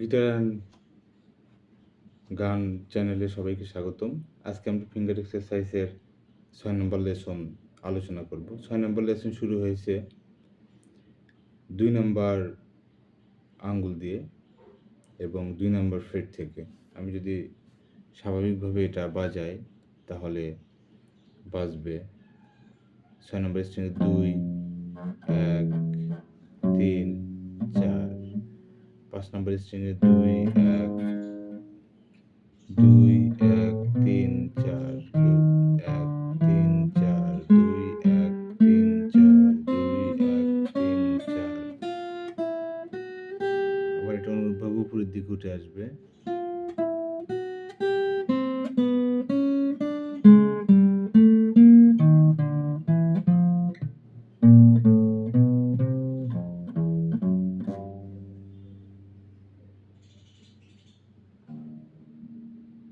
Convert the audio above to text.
Guitar গান চ্যানেলে সবাইকে স্বাগতম। আজকে আমরা ফিঙ্গার এক্সারসাইজের ছয় নম্বর লেসন আলোচনা করব। ছয় নম্বর লেসন শুরু হয়েছে দুই নম্বর আঙ্গুল দিয়ে এবং দুই নম্বর ফ্রেট থেকে। আমি যদি স্বাভাবিকভাবে এটা বাজাই, তাহলে বাজবে ছয় নম্বর স্ট্রিংয়ে দুই, এক পাঁচ নম্বর স্ট্রিংয়ে দুই, এক দুই, এক, তিন, চার এক, তিন, চার, দুই, এক, তিন, চার, দুই, এক, তিন, চার। আবার এটা অনুরূপভাবে উপরের দিকে উঠে আসবে।